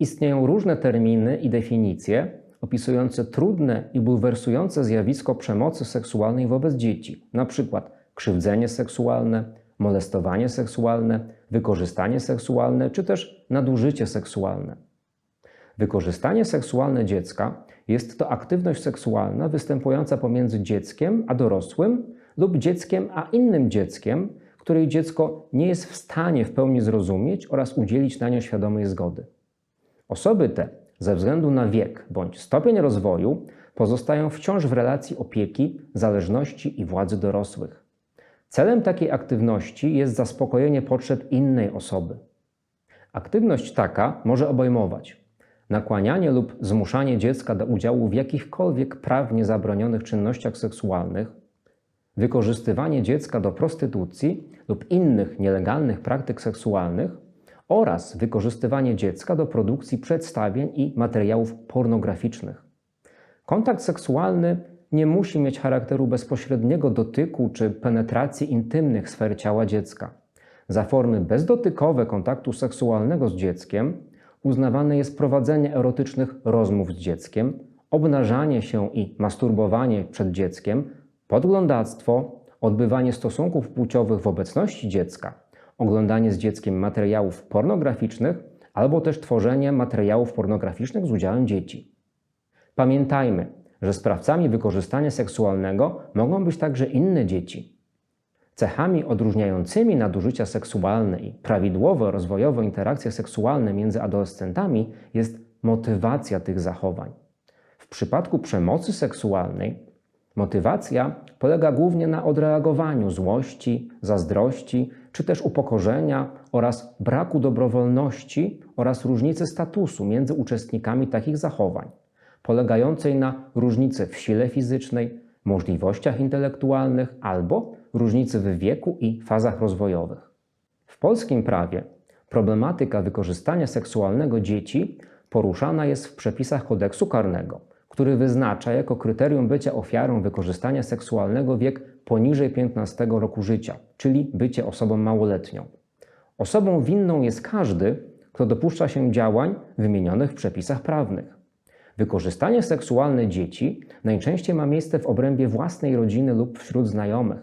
Istnieją różne terminy i definicje opisujące trudne i bulwersujące zjawisko przemocy seksualnej wobec dzieci, np. krzywdzenie seksualne, molestowanie seksualne, wykorzystanie seksualne czy też nadużycie seksualne. Wykorzystanie seksualne dziecka jest to aktywność seksualna występująca pomiędzy dzieckiem a dorosłym lub dzieckiem a innym dzieckiem, której dziecko nie jest w stanie w pełni zrozumieć oraz udzielić na nią świadomej zgody. Osoby te, ze względu na wiek bądź stopień rozwoju, pozostają wciąż w relacji opieki, zależności i władzy dorosłych. Celem takiej aktywności jest zaspokojenie potrzeb innej osoby. Aktywność taka może obejmować nakłanianie lub zmuszanie dziecka do udziału w jakichkolwiek prawnie zabronionych czynnościach seksualnych, wykorzystywanie dziecka do prostytucji lub innych nielegalnych praktyk seksualnych oraz wykorzystywanie dziecka do produkcji przedstawień i materiałów pornograficznych. Kontakt seksualny nie musi mieć charakteru bezpośredniego dotyku czy penetracji intymnych sfer ciała dziecka. Za formy bezdotykowe kontaktu seksualnego z dzieckiem uznawane jest prowadzenie erotycznych rozmów z dzieckiem, obnażanie się i masturbowanie przed dzieckiem, podglądactwo, odbywanie stosunków płciowych w obecności dziecka, oglądanie z dzieckiem materiałów pornograficznych albo też tworzenie materiałów pornograficznych z udziałem dzieci. Pamiętajmy, że sprawcami wykorzystania seksualnego mogą być także inne dzieci. Cechami odróżniającymi nadużycia seksualne i prawidłowe rozwojowe interakcje seksualne między adolescentami jest motywacja tych zachowań. W przypadku przemocy seksualnej motywacja polega głównie na odreagowaniu złości, zazdrości czy też upokorzenia oraz braku dobrowolności oraz różnicy statusu między uczestnikami takich zachowań, polegającej na różnicy w sile fizycznej, możliwościach intelektualnych albo różnicy w wieku i fazach rozwojowych. W polskim prawie problematyka wykorzystania seksualnego dzieci poruszana jest w przepisach kodeksu karnego, który wyznacza jako kryterium bycia ofiarą wykorzystania seksualnego wiek poniżej 15 roku życia, czyli bycie osobą małoletnią. Osobą winną jest każdy, kto dopuszcza się działań wymienionych w przepisach prawnych. Wykorzystanie seksualne dzieci najczęściej ma miejsce w obrębie własnej rodziny lub wśród znajomych.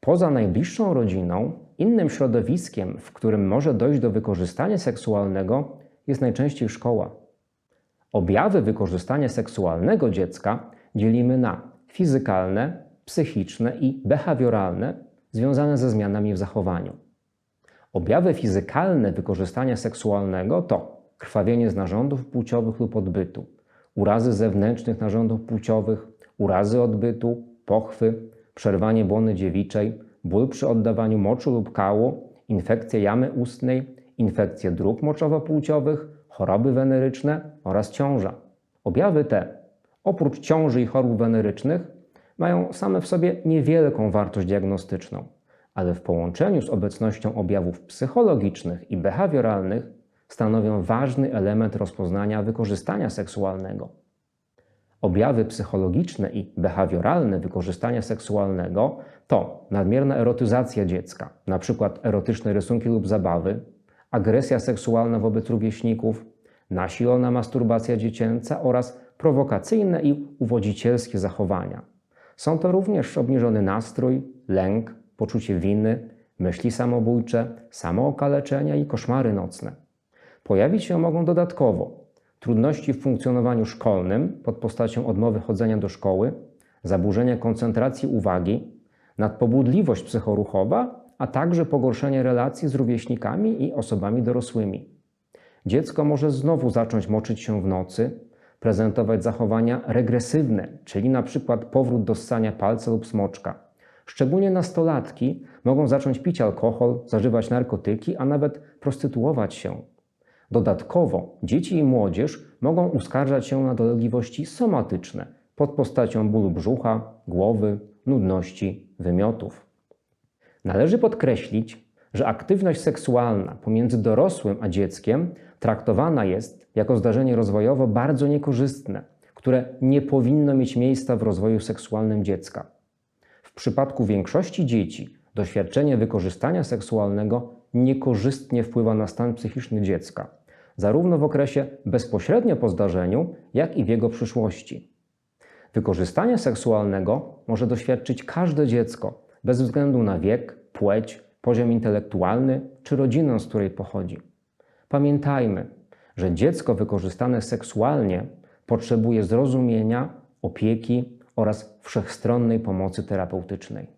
Poza najbliższą rodziną, innym środowiskiem, w którym może dojść do wykorzystania seksualnego, jest najczęściej szkoła. Objawy wykorzystania seksualnego dziecka dzielimy na fizykalne, psychiczne i behawioralne, związane ze zmianami w zachowaniu. Objawy fizykalne wykorzystania seksualnego to krwawienie z narządów płciowych lub odbytu, urazy zewnętrznych narządów płciowych, urazy odbytu, pochwy, przerwanie błony dziewiczej, ból przy oddawaniu moczu lub kału, infekcje jamy ustnej, infekcje dróg moczowo-płciowych, choroby weneryczne oraz ciąża. Objawy te, oprócz ciąży i chorób wenerycznych, mają same w sobie niewielką wartość diagnostyczną, ale w połączeniu z obecnością objawów psychologicznych i behawioralnych stanowią ważny element rozpoznania wykorzystania seksualnego. Objawy psychologiczne i behawioralne wykorzystania seksualnego to nadmierna erotyzacja dziecka, np. erotyczne rysunki lub zabawy, agresja seksualna wobec rówieśników, nasilona masturbacja dziecięca oraz prowokacyjne i uwodzicielskie zachowania. Są to również obniżony nastrój, lęk, poczucie winy, myśli samobójcze, samookaleczenia i koszmary nocne. Pojawić się mogą dodatkowo trudności w funkcjonowaniu szkolnym pod postacią odmowy chodzenia do szkoły, zaburzenia koncentracji uwagi, nadpobudliwość psychoruchowa, a także pogorszenie relacji z rówieśnikami i osobami dorosłymi. Dziecko może znowu zacząć moczyć się w nocy, prezentować zachowania regresywne, czyli na przykład powrót do ssania palca lub smoczka. Szczególnie nastolatki mogą zacząć pić alkohol, zażywać narkotyki, a nawet prostytuować się. Dodatkowo dzieci i młodzież mogą uskarżać się na dolegliwości somatyczne pod postacią bólu brzucha, głowy, nudności, wymiotów. Należy podkreślić, że aktywność seksualna pomiędzy dorosłym a dzieckiem traktowana jest jako zdarzenie rozwojowo bardzo niekorzystne, które nie powinno mieć miejsca w rozwoju seksualnym dziecka. W przypadku większości dzieci doświadczenie wykorzystania seksualnego niekorzystnie wpływa na stan psychiczny dziecka, zarówno w okresie bezpośrednio po zdarzeniu, jak i w jego przyszłości. Wykorzystania seksualnego może doświadczyć każde dziecko, bez względu na wiek, płeć, poziom intelektualny czy rodzinę, z której pochodzi. Pamiętajmy, że dziecko wykorzystane seksualnie potrzebuje zrozumienia, opieki oraz wszechstronnej pomocy terapeutycznej.